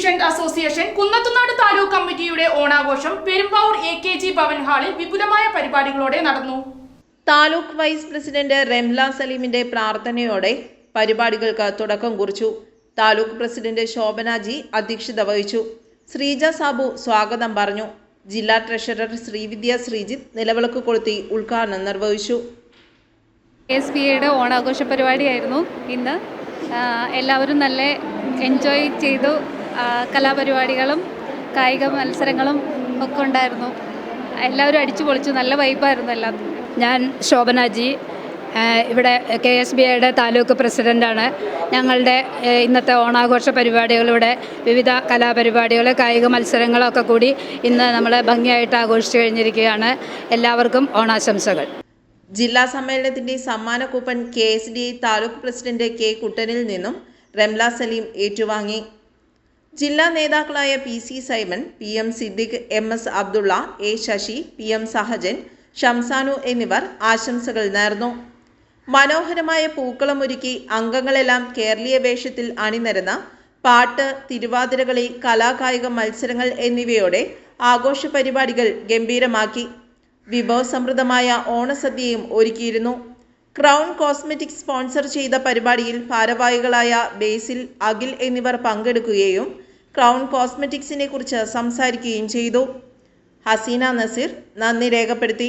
Musicians association Kunnathunad taluk കമ്മിറ്റിയുടെ ഓണാഘോഷം Perumbavoor A K G Bhavan ഹാളിൽ വിപുലമായ പരിപാടികളോടെ നടന്നു. താലൂക്ക് വൈസ് പ്രസിഡന്റ് റംല സലീമിന്റെ പ്രാർത്ഥനയോടെ പരിപാടികൾക്ക് തുടക്കം കുറിച്ചു. താലൂക്ക് പ്രസിഡന്റ് ശോഭനാജി അധ്യക്ഷത വഹിച്ചു. ശ്രീജ സാബു സ്വാഗതം പറഞ്ഞു. ജില്ലാ ട്രഷറർ ശ്രീവിദ്യ ശ്രീജിത്ത് നിലവിളക്ക് കൊളുത്തി ഉദ്ഘാടനം നിർവഹിച്ചു. എസ് ബി ഐയുടെ ഓണാഘോഷ പരിപാടിയായിരുന്നു ഇന്ന്. എല്ലാവരും നല്ല എൻജോയ് ചെയ്തു കലാപരിപാടികളും കായിക മത്സരങ്ങളും ഒക്കെ ഉണ്ടായിരുന്നു. എല്ലാവരും അടിച്ചു പൊളിച്ചു നല്ല വൈബായിരുന്നു എല്ലാം ഞാൻ ശോഭനാജി ഇവിടെ കെ എസ് ബി ഐയുടെ താലൂക്ക് പ്രസിഡന്റാണ് ഞങ്ങളുടെ ഇന്നത്തെ ഓണാഘോഷ പരിപാടികളിവിടെ വിവിധ കലാപരിപാടികൾ കായിക മത്സരങ്ങളൊക്കെ കൂടി ഇന്ന് നമ്മൾ ഭംഗിയായിട്ട് ആഘോഷിച്ചു കഴിഞ്ഞിരിക്കുകയാണ്. എല്ലാവർക്കും ഓണാശംസകൾ. ജില്ലാ സമ്മേളനത്തിന്റെ സമ്മാന coupon K S D taluk president K കുട്ടനിൽ നിന്നും റംല സലീം ഏറ്റുവാങ്ങി. ജില്ലാ നേതാക്കളായ P C Simon P M Siddique M S Abdulla A Sasi P M Sahajan Shamsanu എന്നിവർ ആശംസകൾ നേർന്നു. മനോഹരമായ പൂക്കളമൊരുക്കി അംഗങ്ങളെല്ലാം കേരളീയ വേഷത്തിൽ അണിനിരന്ന പാട്ട് തിരുവാതിരകളി കലാകായിക മത്സരങ്ങൾ എന്നിവയോടെ ആഘോഷ പരിപാടികൾ ഗംഭീരമാക്കി. വിഭവസമൃദ്ധമായ ഓണസദ്യയും ഒരുക്കിയിരുന്നു. ക്രൗൺ കോസ്മെറ്റിക്സ് സ്പോൺസർ ചെയ്ത പരിപാടിയിൽ ഭാരവാഹികളായ ബേസിൽ അഖിൽ എന്നിവർ പങ്കെടുക്കുകയും ക്രൗൺ കോസ്മെറ്റിക്സിനെ കുറിച്ച് സംസാരിക്കുകയും ചെയ്തു. ഹസീന നസീർ നന്ദി രേഖപ്പെടുത്തി.